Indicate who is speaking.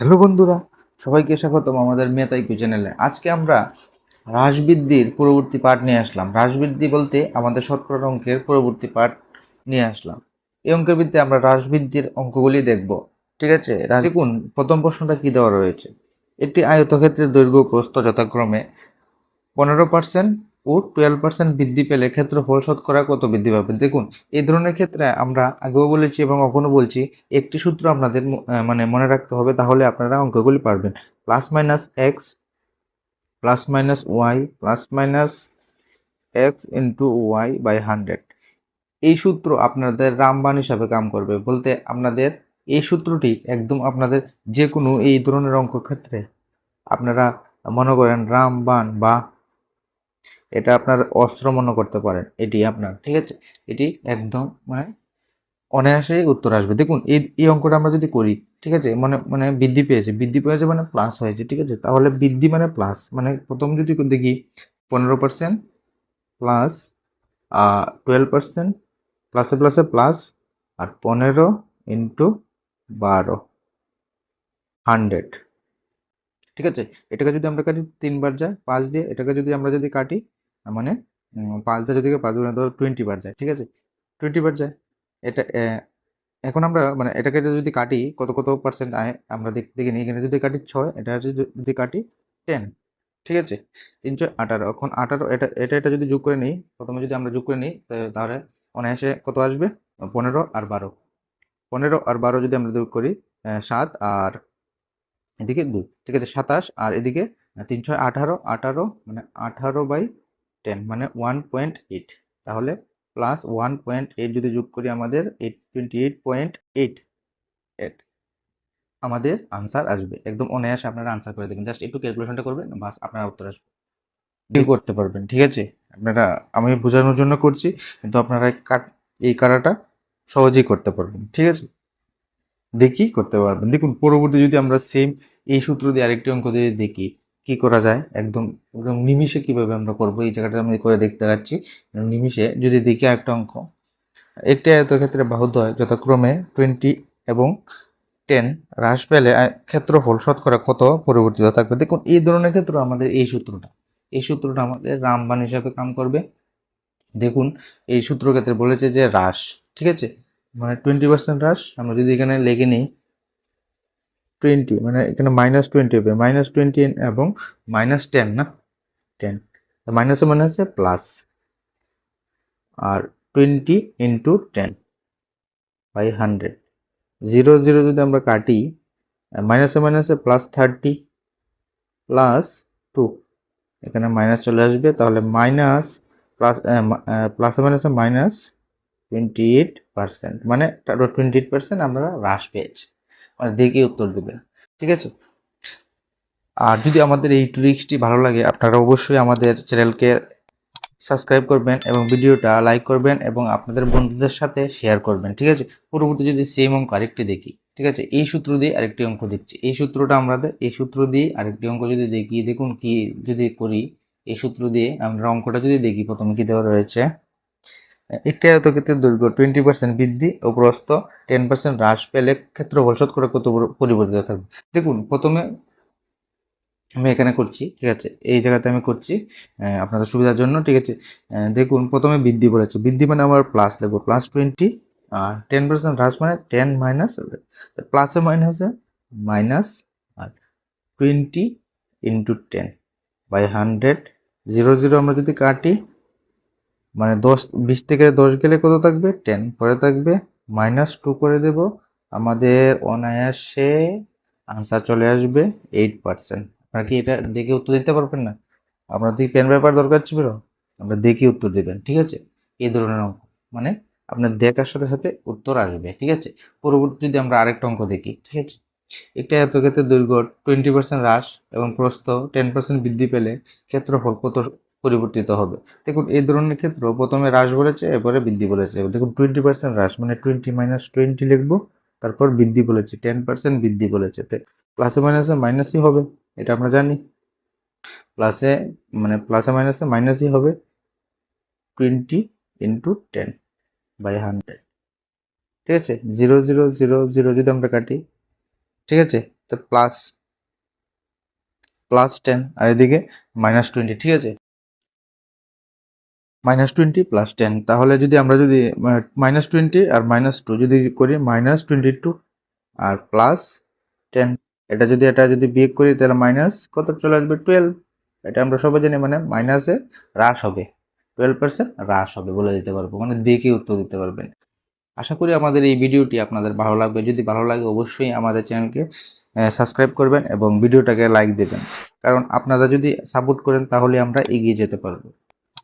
Speaker 1: Hello বন্ধুরা, সবাইকে স্বাগতম আমাদের মেতাইকু চ্যানেলে আজকে আমরা হ্রাসবৃদ্ধির পরবর্তী পাঠ নিয়ে আসলাম। হ্রাসবৃদ্ধি বলতে আমাদের শতকরা অঙ্কের পরবর্তী পাঠ নিয়ে আসলাম। এই অঙ্কের ভিত্তিতে আমরা হ্রাসবৃদ্ধির অঙ্কগুলি দেখব। ঠিক আছে? দেখুন, প্রথম প্রশ্নটা কি দেওয়া রয়েছে? একটি আয়তক্ষেত্রের দৈর্ঘ্য প্রস্থ যথাক্রমে পনেরো পার্সেন্ট ও টুয়েলভ পার্সেন্ট বৃদ্ধি পেলে ক্ষেত্রফল শতকরা কত বৃদ্ধি পাবে? দেখুন, এই ধরনের ক্ষেত্রে আমরা আগেও বলেছি এবং এখনও বলছি, একটি সূত্র আপনাদের মানে মনে রাখতে হবে, তাহলে আপনারা অঙ্কগুলি পারবেন। Plus minus x plus minus y plus minus x into y by hundred এই সূত্র আপনাদের রামবান হিসাবে কাম করবে। বলতে আপনাদের এই সূত্রটি একদম আপনাদের যে কোনো এই ধরনের অঙ্ক ক্ষেত্রে আপনারা মনে করেন রামবান বা এটা আপনার অস্ত্র মনে করতে পারেন। এটি আপনার, ঠিক আছে? এটি একদম মানে অনায়াসেই উত্তর আসবে। দেখুন, এই এই অঙ্কটা আমরা যদি করি, ঠিক আছে? মানে মানে বৃদ্ধি পেয়েছে। বৃদ্ধি পেয়েছে মানে প্লাস হয়েছে, ঠিক আছে? তাহলে বৃদ্ধি মানে প্লাস মানে প্রথম যদি দেখি, পনেরো পার্সেন্ট প্লাস টুয়েলভ পার্সেন্ট প্লাসে প্লাসে প্লাস আর পনেরো ইন্টু বারো হান্ড্রেড ঠিক আছে? এটাকে যদি আমরা কাটি তিনবার যায়, পাঁচ দিয়ে, এটাকে যদি আমরা যদি কাটি মানে পাঁচ দিয়ে যদি পাঁচ গুণে ধরো টোয়েন্টি বার যায়, ঠিক আছে? টোয়েন্টি বার যায়। এটা এখন আমরা মানে এটাকে যদি কাটি, কত কত পার্সেন্ট আয় আমরা দেখ, দেখে নিই। এখানে যদি কাটি ছয়, এটা হচ্ছে যদি কাটি টেন ঠিক আছে? তিন ছয় আঠারো। এখন আঠারো, এটা এটা এটা যদি যোগ করে নিই, প্রথমে যদি আমরা যোগ করে নিই তাহলে অনায়াসে কত আসবে? পনেরো আর বারো। পনেরো আর বারো যদি আমরা যোগ করি সাত আর এদিকে দুই, ঠিক আছে? সাতাশ আর এদিকে তিন ছয় আঠারো আঠারো মানে আঠারো বাই টেন মানে ওয়ান পয়েন্ট এইট তাহলে প্লাস ওয়ান পয়েন্ট এইট যদি যোগ করি আমাদের eight twenty eight point eight eight আমাদের আনসার আসবে। একদম অনায়াসে আপনারা আনসার করে দেবেন জাস্ট একটু ক্যালকুলেশনটা করবেন, বাস আপনারা উত্তর আসবে। করতে পারবেন, ঠিক আছে? আপনারা, আমি বোঝানোর জন্য করছি, কিন্তু আপনারা এই কাট- এই কারাটা সহজেই করতে পারবেন, ঠিক আছে? দেখি করতে পারবেন। দেখুন, পরবর্তী যদি আমরা সেম এই সূত্র দিয়ে আরেকটি অঙ্ক দিয়ে দেখি কি করা যায়? একদম একদম নিমিষে কীভাবে আমরা করব? এই জায়গাটা আমি করে দেখতে পাচ্ছি। নিমিষে যদি দেখি আরেকটা অঙ্ক। একটি আয়তক্ষেত্রে বাহুদ হয় যথাক্রমে টোয়েন্টি এবং টেন হ্রাস পেলে ক্ষেত্রফল শতকরা কত পরিবর্তিত থাকবে? দেখুন, এই ধরনের ক্ষেত্র আমাদের এই সূত্রটা। এই সূত্রটা আমাদের রামবান হিসাবে কাম করবে। দেখুন, এই সূত্র ক্ষেত্রে বলেছে যে হ্রাস, ঠিক আছে? মানে টোয়েন্টি পার্সেন্ট হ্রাস। আমরা যদি এখানে লেগে নিই টোয়েন্টি মানে এখানে মাইনাস টোয়েন্টি হবে। মাইনাস টোয়েন্টি এবং মাইনাস টেন না? টেন মাইনাসে মাইনাসে plus R twenty into ten by hundred zero zero যদি আমরা কাটি মাইনাসে মাইনাসে প্লাস থার্টি প্লাস টু এখানে মাইনাস চলে আসবে, তাহলে মাইনাস প্লাস প্লাসে মাইনাসে মাইনাস টোয়েন্টি এইট পার্সেন্ট মানে টোয়েন্টি এইট পার্সেন্ট আমরা হ্রাস পেয়েছি। মানে দেখে উত্তর দেবেন, ঠিক আছে? আর যদি আমাদের এই ট্রিক্সটি ভালো লাগে, আপনারা অবশ্যই আমাদের চ্যানেলকে সাবস্ক্রাইব করবেন এবং ভিডিওটা লাইক করবেন এবং আপনাদের বন্ধুদের সাথে শেয়ার করবেন, ঠিক আছে? পরবর্তী যদি সেম অঙ্ক আরেকটি দেখি, ঠিক আছে? এই সূত্র দিয়ে আরেকটি অঙ্ক দেখছি। এই সূত্রটা আমাদের, এই সূত্র দিয়ে আরেকটি অঙ্ক যদি দেখি, দেখুন কি যদি করি, এই সূত্র দিয়ে আমরা অঙ্কটা যদি দেখি, প্রথমে কি দেওয়া রয়েছে? একটি আয়তক্ষেত্রের দৈর্ঘ্য টোয়েন্টি পার্সেন্ট বৃদ্ধি ও প্রস্থ টেন পার্সেন্ট হ্রাস পেলে ক্ষেত্রফল শতকরা কত পরি- পরিবর্তিত থাকবে? দেখুন, প্রথমে আমি এখানে করছি, ঠিক আছে? এই জায়গাতে আমি করছি আপনাদের সুবিধার জন্য, ঠিক আছে? দেখুন, প্রথমে বৃদ্ধি বলেছে। বৃদ্ধি মানে আমার প্লাস লিখব প্লাস টোয়েন্টি আর টেন পার্সেন্ট হ্রাস মানে টেন মাইনাস প্লাসে মাইনাসে minus R twenty into ten by hundred zero zero আমরা যদি কাটি মানে দশ, বিশ থেকে দশ গেলে কত থাকবে? টেন পরে থাকবে। মাইনাস টু করে দেব। আমাদের অনায়াসে আনসার চলে আসবে এইট পার্সেন্ট আপনারা কি এটা দেখে উত্তর দিতে পারবেন না? আপনার কি পেন পেপার দরকার ছিল? আমরা দেখে উত্তর দেবেন, ঠিক আছে? এই ধরনের অঙ্ক। মানে আপনার দেখার সাথে সাথে উত্তর আসবে, ঠিক আছে? পরবর্তী যদি আমরা আরেকটা অঙ্ক দেখি, ঠিক আছে? একটা এত ক্ষেত্রে দৈর্ঘ্য টোয়েন্টি পার্সেন্ট হ্রাস এবং প্রস্থ টেন পার্সেন্ট বৃদ্ধি পেলে ক্ষেত্রফল কত পরিবর্তিত হবে। দেখুন, এই ধরনের ক্ষেত্র প্রথমে হ্রাস বলেছে, এরপরে বৃদ্ধি বলেছে। দেখুন টোয়েন্টি পার্সেন্ট হ্রাস মানে টোয়েন্টি মাইনাস টোয়েন্টি লিখব, তারপর বৃদ্ধি বলেছে টেন পার্সেন্ট বৃদ্ধি বলেছে। প্লাসে মাইনাসে মাইনাসই হবে, এটা আমরা জানি। প্লাসে মানে প্লাসে মাইনাসে মাইনাসই হবে twenty into ten by hundred ঠিক আছে? জিরো জিরো জিরো জিরো যদি আমরা কাটি, ঠিক আছে? তো প্লাস প্লাস টেন আর এদিকে মাইনাস টোয়েন্টি ঠিক আছে? মাইনাস টোয়েন্টি প্লাস টেন তাহলে যদি আমরা যদি মাইনাস টোয়েন্টি আর মাইনাস টু যদি করি মাইনাস টোয়েন্টি টু আর প্লাস টেন এটা যদি এটা যদি বিয়োগ করি, তাহলে মাইনাস কত চলে আসবে? টুয়েলভ এটা আমরা সবাই জানি মানে মাইনাসে হ্রাস হবে। টুয়েলভ পার্সেন্ট হ্রাস হবে বলে দিতে পারব মানে দেখে উত্তর দিতে পারবেন। আশা করি আমাদের এই ভিডিওটি আপনাদের ভালো লাগবে। যদি ভালো লাগে, অবশ্যই আমাদের চ্যানেলকে সাবস্ক্রাইব করবেন এবং ভিডিওটাকে লাইক দেবেন। কারণ আপনারা যদি সাপোর্ট করেন, তাহলে আমরা এগিয়ে যেতে পারব।